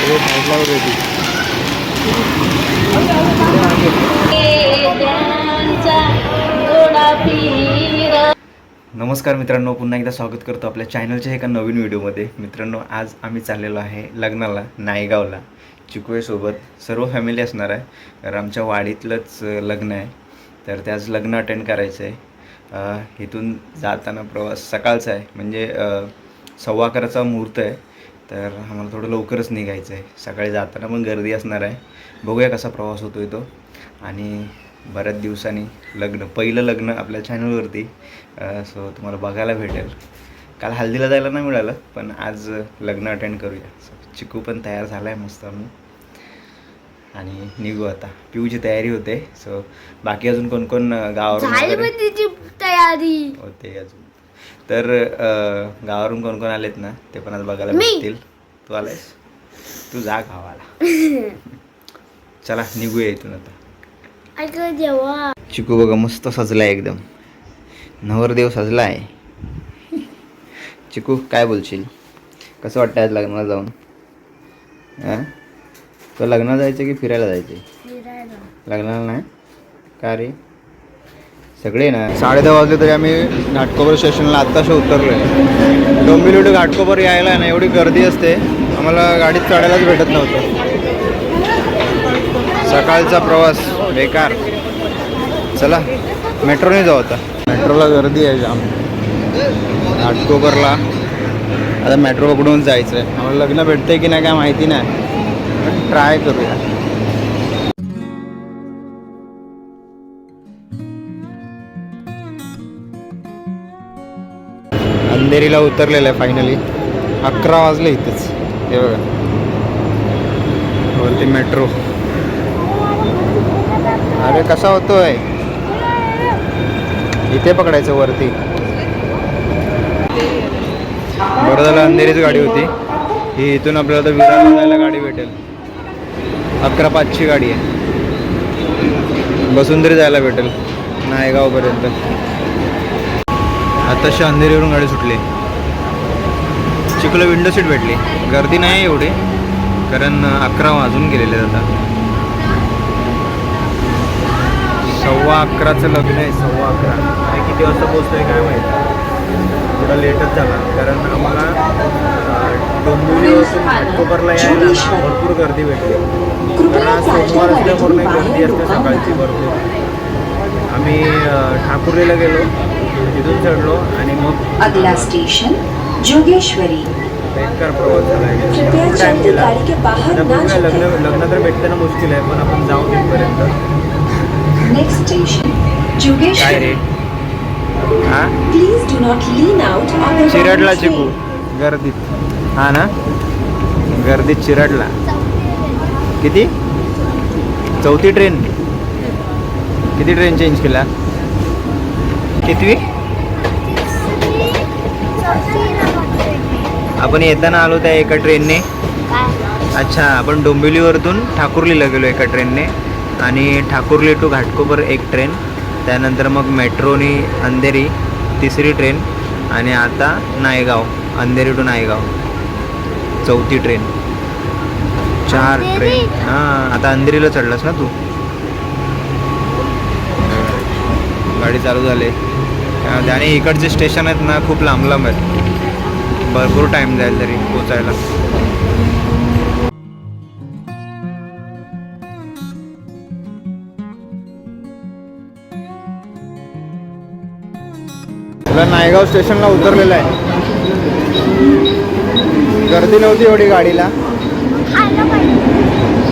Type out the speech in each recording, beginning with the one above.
साईडला नमस्कार मित्रांनो पुन्हा एकदा स्वागत करतो आपल्या चॅनलच्या एका नवीन व्हिडिओमध्ये. मित्रांनो आज आम्ही चाललेलो आहे लग्नाला नायगावला. चिकवेसोबत सर्व फॅमिली असणार आहे. तर आमच्या वाडीतलंच लग्न आहे. तर ते आज लग्न अटेंड करायचं आहे. इथून जाताना प्रवास सकाळचा आहे. म्हणजे सव्वा अकराचा मुहूर्त आहे. तर आम्हाला थोडं लवकरच निघायचं आहे. सकाळी जाताना पण गर्दी असणार आहे. बघूया कसा प्रवास होतो तो. आणि बऱ्याच दिवसांनी लग्न पहिलं लग्न आपल्या चॅनलवरती सो तुम्हाला बघायला भेटेल. काल हल्दीला जायला नाही मिळालं पण आज लग्न अटेंड करूया. चिकू पण तयार झाला आहे मस्त आम्ही आणि निघू आता. पिऊची तयारी होते. सो बाकी अजून कोण कोण तिची तयारी. होते अजून. तर अं, गावावरून कोण कोण आलेत ना ते पण आज बघायला. भेटतील. तू आलायस? तू जा गावाला. चला निघूया इथून आता. जेव्हा चिकू बघा मस्त सजलाय एकदम. नवरदेव सजला आहे चिकू काय बोलशील? कसं वाटतं आज लग्नाला जाऊन? हां तो लग्नाला जायचं की फिरायला जायचं? फिरायला. लग्नाला नाही? का रे? सगळे ना. साडे दहा वाजले तरी आम्ही घाटकोपर स्टेशनला आत्ताशे उतरलो आहे डोंबिवली टू घाटकोपर यायला ना एवढी गर्दी असते आम्हाला गाडीत चढायलाच भेटत नव्हतं. सकाळचा प्रवास बेकार. चला मेट्रोने जाऊ आता. मेट्रोला गर्दी आहे जाम. घाटकोपरला. आता मेट्रो पकडून जायचं आहे आम्हाला लग्न भेटतंय की नाही काय माहिती नाही. ट्राय करूया. अंधेरीला उतरलेलं आहे फायनली अकरा वाजले इथेच. हे बघा. वरती मेट्रो अरे कसा होतोय? इथे पकडायचं वरती. बरं झालं अंधेरीच गाडी होती. ही इथून आपल्याला तर विरार जायला गाडी भेटेल. अकरा पाचची गाडी आहे. बसून तरी जायला भेटेल. नायगावपर्यंत. आताशी अंधेरीवरून गाडी सुटली. चिखला विंडो सीट भेटली. गर्दी नाही एवढी. कारण अकरा वाजून गेलेले आता. सव्वा अकराचं लग्न आहे सव्वा अकरा. आणि किती वाजता पोहोचतोय काय माहिती? थोडा लेटच झाला. कारण आम्हाला डोंबिवलीपासून घाटकोपरला यायला भरपूर गर्दी भेटली. कारण आज सोमवार असल्यामुळे गर्दी असते सकाळची भरपूर. आम्ही ठाकुरेला ठाकुर्लीला गेलो. तिथून चढलो आणि मग अगला स्टेशन जोगेश्वरी. बेकार प्रवास झाला आहे. कृपया भरपूर time चलती गेला. गाड़ी के बाहर आता ना बघूया, लग्न। लग्न तर भेटताना मुश्किल आहे पण आपण जाऊ तिथपर्यंत. नेक्स्ट स्टेशन काय जोगेश्वरी हा? Please do not lean out of the चिरडला चिकू. गर्दीत. हा ना? गर्दीत चिरडला. किती? चौथी ट्रेन किती ट्रेन चेंज केला? कितवी? आपण येताना आलो त्या एका ट्रेनने. अच्छा आपण डोंबिवलीवरतून ठाकुर्लीला गेलो एका ट्रेनने. आणि ठाकुर्ली टू घाटकोपर एक ट्रेन त्यानंतर मग मेट्रोनी अंधेरी तिसरी ट्रेन आणि आता नायगाव अंधेरी टू नायगाव. चौथी ट्रेन. चार? ट्रेन. हां आता अंधेरीला चढलास ना तू? गाडी चालू झाली. आणि इकडचे स्टेशन आहेत ना खूप लांब लांब आहेत. भरपूर टाईम जाईल तरी पोचायला तुला नायगाव स्टेशनला उतरलेलं आहे. गर्दी नव्हती एवढी गाडीला.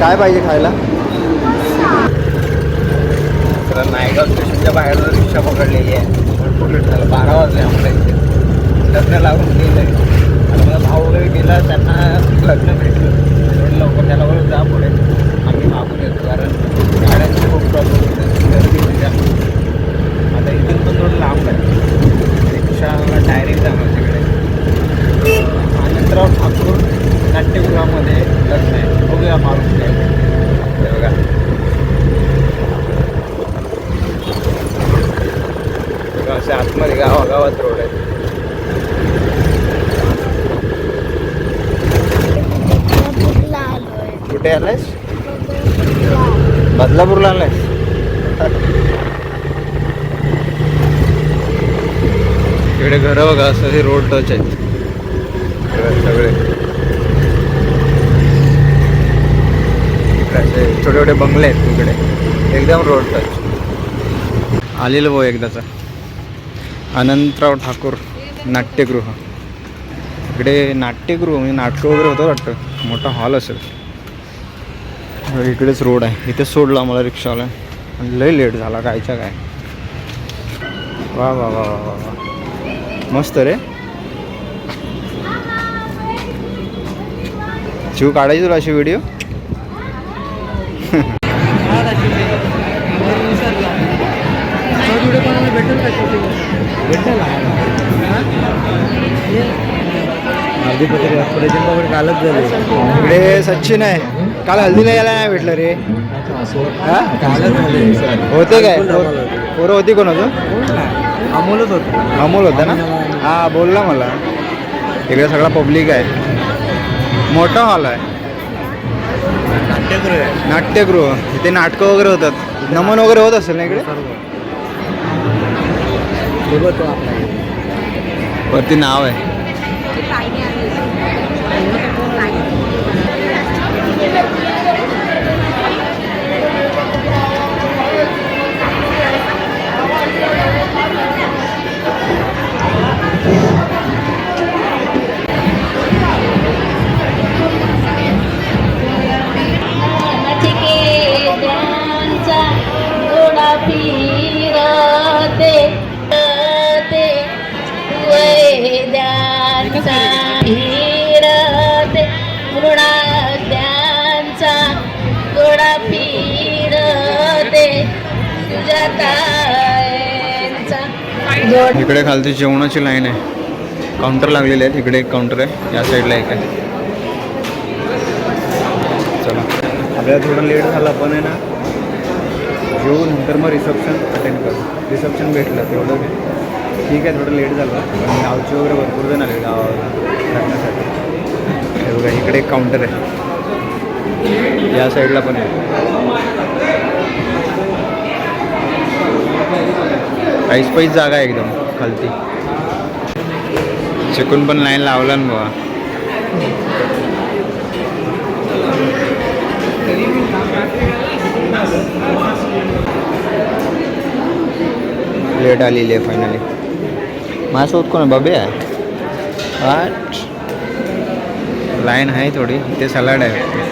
काय पाहिजे खायला? नायगाव स्टेशनच्या बाहेर रिक्षा पकडलेली आहे. भरपूर झालं? बारा वाजले आम्हाला इथे लग्न लागून गेलं. आणि मला भाऊ वगैरे गेला त्यांना लग्न भेटलं. एवढं लवकर त्याला वगैरे जा पुढे. आम्ही मागून येतो कारण गाड्यांची खूप प्रॉब्लेम होते. गर्दी होती आता इथून पण थोडं लांब आहे. रिक्षाला डायरेक्ट जाणार तिकडे आनंदराव ठाकूर नाट्यगृहामध्ये लग्न आहे बघूया मारून काय हे बघा बघा, असे आतमध्ये गावागावात रोड आहे भूक लागली कुठे आलायस बदलापूरला आलायस इकडे घरं बघा असं हे रोड टच आहेत. सगळे- असे छोटे छोटे बंगले आहेत तिकडे एकदम रोड टच आलेलं भाऊ एकदाचा अनंतराव ठाकूर नाट्यगृह. इकडे नाट्यगृह म्हणजे नाटकं वगैरे होतं वाटतं. मोठा हॉल असेल. इकडेच रोड आहे. इथेच सोडला आम्हाला रिक्षावाला आणि लय लेट झाला कायच्या काय. वा वा वा वा वा मस्त रे. शिव काढायची तुला अशी व्हिडिओ कालच झाले इकडे सचिन आहे. काल हल्दीला यायला नाही भेटलं रे. हा? होते काय? पोरं होती कोण होतं अमोलच होत. अमोल होता ना? हा बोलला मला. इकडे सगळा पब्लिक आहे. मोठा हॉल आहे. नाट्यगृह आहे. नाट्यगृह. इथे नाटकं वगैरे होतात. नमन वगैरे होत असेल ना इकडे? वरती नाव आहे. घोडा फिरते सुजातायांचा घोडा इकडे खालती जेवणाची लाईन आहे. काउंटर लागलेले आहेत. इकडे एक काउंटर आहे. या साईडला एक आहे. चला. आपल्याला थोडं लेट झालं पण आहे ना. जेवू नंतर मग रिसेप्शन अटेंड करू. रिसेप्शन भेटलं तेवढं काय. ठीक आहे थोडं लेट झालं. पण गावचे वगैरे भरपूर जण आले गावाला. लग्नासाठी हे बघा इकडे एक काउंटर आहे. या साईडला पण आहे. ऐस पैस जागा आहे एकदम खालती. चिकून पण लाईन लावला ना बाबा लेट आलेली आहे फायनली माझ्यासोबत कोण बबे आहे? आठ लाईन आहे थोडी. ते सलाड आहे.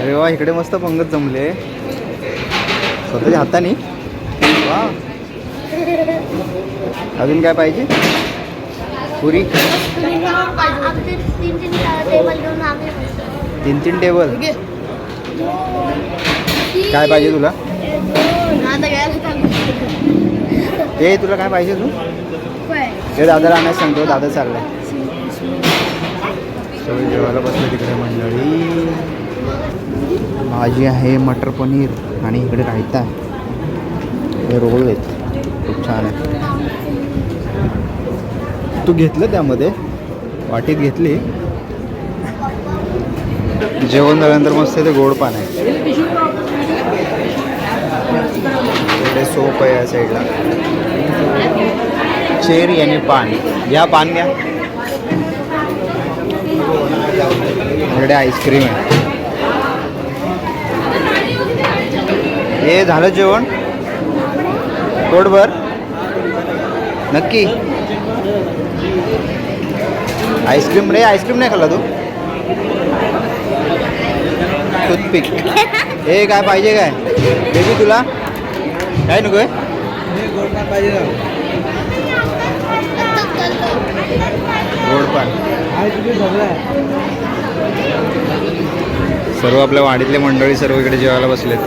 अरे वा इकडे मस्त पंगत जमले. स्वतःच्या हाताने? वा. अजून काय पाहिजे? पुरी? तीन तीन टेबल काय पाहिजे तुला. ते तुला काय पाहिजे तू. ते दादाला आणायला सांगतो दादा चाललाय. सगळे जेवायला बसले तिकडे मंडळी. भाजी आहे मटर पनीर आणि इकडे रायता. हे रोल आहेत. खूप छान आहे तू घेतलं त्यामध्ये? वाटीत घेतली? जेवण झाल्यानंतर मस्त ते गोड पान आहे. इकडे सोप आहे या साईडला चेरी आणि पान. घ्या पान घ्या. इकडे आईस्क्रीम आहे. हे झालं जेवण? पोटभर? नक्की. आईस्क्रीम रे आईस्क्रीम नाही खाल्ला तू? टूथपिक. हे काय पाहिजे काय? बेबी तुला? काय नको आहे? गोडपान. सर्व आपल्या वाडीतले मंडळी सर्व इकडे जेवायला बसलेत.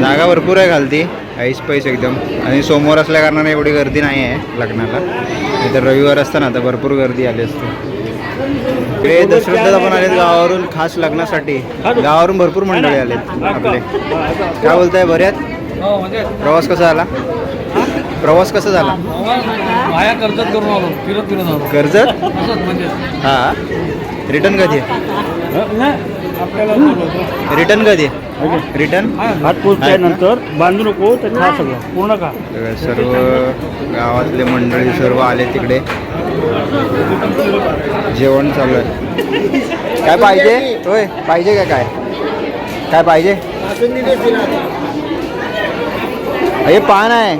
जागा भरपूर आहे घालती ऐस पैस एकदम. आणि सोमवार असल्या कारणाने एवढी गर्दी नाही आहे लग्नाला. नाही रविवार असताना तर भरपूर गर्दी आली असते. इकडे दशरथदा पण आलेत गावावरून खास लग्नासाठी. गावावरून भरपूर मंडळी आलेत आपले. काय बोलताय बऱ्यात? प्रवास कसा झाला? प्रवास कसा झाला? कर्जत करून आलो फिरत फिरत आलो. कर्जत? म्हणजे. हा. रिटर्न कधी रिटर्न कधी रिटर्न हात पोचल्यानंतर बांधू नको तर खा सगळं. पूर्ण खा सर्व गावातले मंडळी सर्व आले तिकडे. जेवण चालू आहे. काय पाहिजे? होय पाहिजे का काय? काय पाहिजे? हे पान आहे.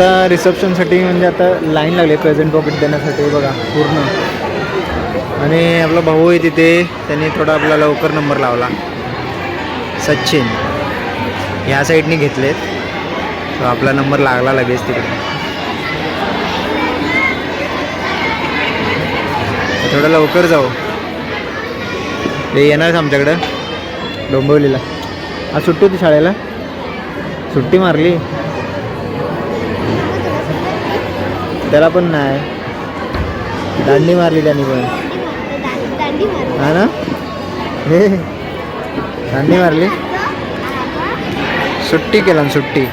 आता रिसेप्शनसाठी म्हणजे आता लाईन लागली प्रेझेंट पॉकेट देण्यासाठी बघा पूर्ण. आणि आपला भाऊ आहे तिथे त्यांनी थोडा आपला लवकर नंबर लावला. सचिन. ह्या साईडने घेतलेत. सो आपला नंबर लागला लगेच तिकडे. थोडं लवकर जाऊ. ते येणारच आमच्याकडं? डोंबिवलीला. आज सुट्टी होती शाळेला. सुट्टी मारली. त्याला पण नाही. दांडी मारली त्यांनी पण. हा ना? हे. दांडी मारली. सुट्टी केला सुट्टी.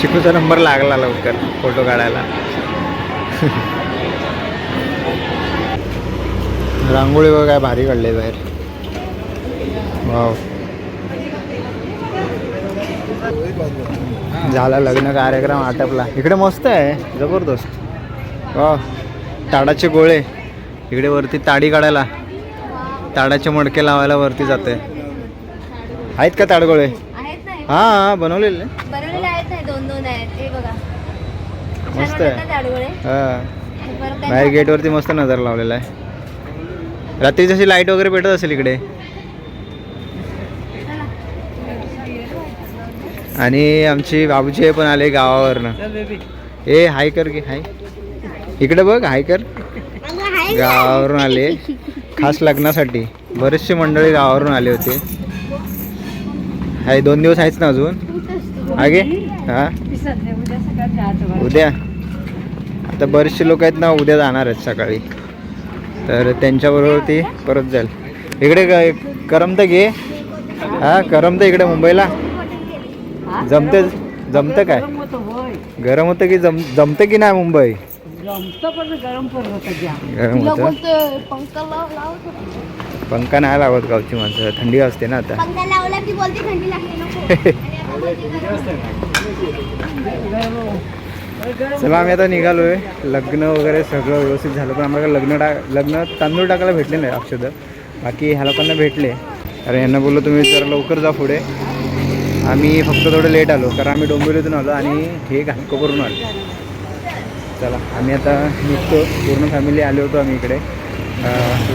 चिकूचा नंबर लागला लवकर फोटो काढायला. रांगोळी बघा काय भारी काढले बाहेर. वाव. झाला लग्न कार्यक्रम आटपला. इकडे मस्त आहे. जबरदस्त. वा ताडाचे गोळे. इकडे वरती ताडी काढायला. ताडाचे मडके लावायला वरती जाते आहेत का ताडगोळे आहेत नाही हां बनवलेले. बनवलेले आहेत नाही दोन दोन आहेत. ते बघा. छान मस्त आहे. हां. बाहेर त्यांच्या- गेटवरती मस्त नजर लावलेला आहे. रात्री जशी लाइट वगैरे पेटत असेल इकडे? आणि आमची बाबूची हे पण आले गावावरनं. ए हाय कर की हाय. इकडे बघ हाय कर. गावावरून आले. खास लग्नासाठी. बरेचसे मंडळी गावावरून आले होते. हाय दोन दिवस आहेच ना अजून? आगे? हा? उद्या. आता बरेचसे लोक आहेत ना उद्या जाणार आहेत सकाळी. तर त्यांच्याबरोबर ती परत जाईल. इकडे करमतं घे. हा करमतं इकडे मुंबईला. जमते जमतं काय? गरम होतं की जम जमतं की नाही मुंबई? गरम तुला होतं? बोलतोय पंखा लाव लावत होता. पंखा नाही लावत गावची माणसं. थंडी असते ना आता. पंखा लावला की बोलते थंडी लागते नको. चला आम्ही आता निघालोय. लग्न वगैरे सगळं व्यवस्थित झालं पण आम्हाला लग्न टा लग्न तांदूळ टाकायला भेटले नाही अक्षद बाकी ह्या लोकांना भेटले. अरे यांना बोललो तुम्ही जरा लवकर जा पुढे. आम्ही फक्त थोडं लेट आलो कारण आम्ही डोंबिवलीतून आलो आणि हे घाटकोपरून आलो. चला आम्ही आता निघतो. पूर्ण फॅमिली आलो होतो आम्ही इकडे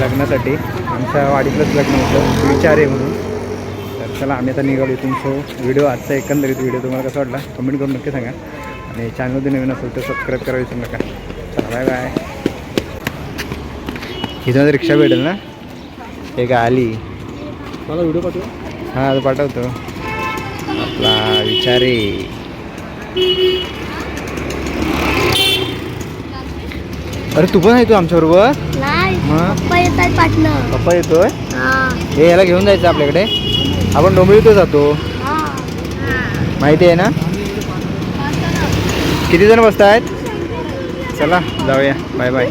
लग्नासाठी. आमच्या वाडीतलंच लग्न होतं विचार आहे म्हणून. तर चला आम्ही आता निघालो इथून. सो व्हिडिओ आजचा एकंदरीत व्हिडिओ तुम्हाला कसा वाटला? कमेंट करून नक्की सांगा. आणि चॅनलमध्ये नवीन असेल तर सबस्क्राईब करायला विसरू नका. चला बाय बाय इथं रिक्षा भेटेल ना? एक आली. मला व्हिडिओ पाठव. हां आता पाठवतो. आपला विचारे. अरे तू पण आहे तू आमच्याबरोबर? मग? पप्पा येतात पाटणं पप्पा येतोय? हा. याला घेऊन जायचं आपल्याकडे? आपण डोंबिवलीतच जातो. माहिती आहे ना? किती जण बसत आहेत चला जाऊया. Bye bye.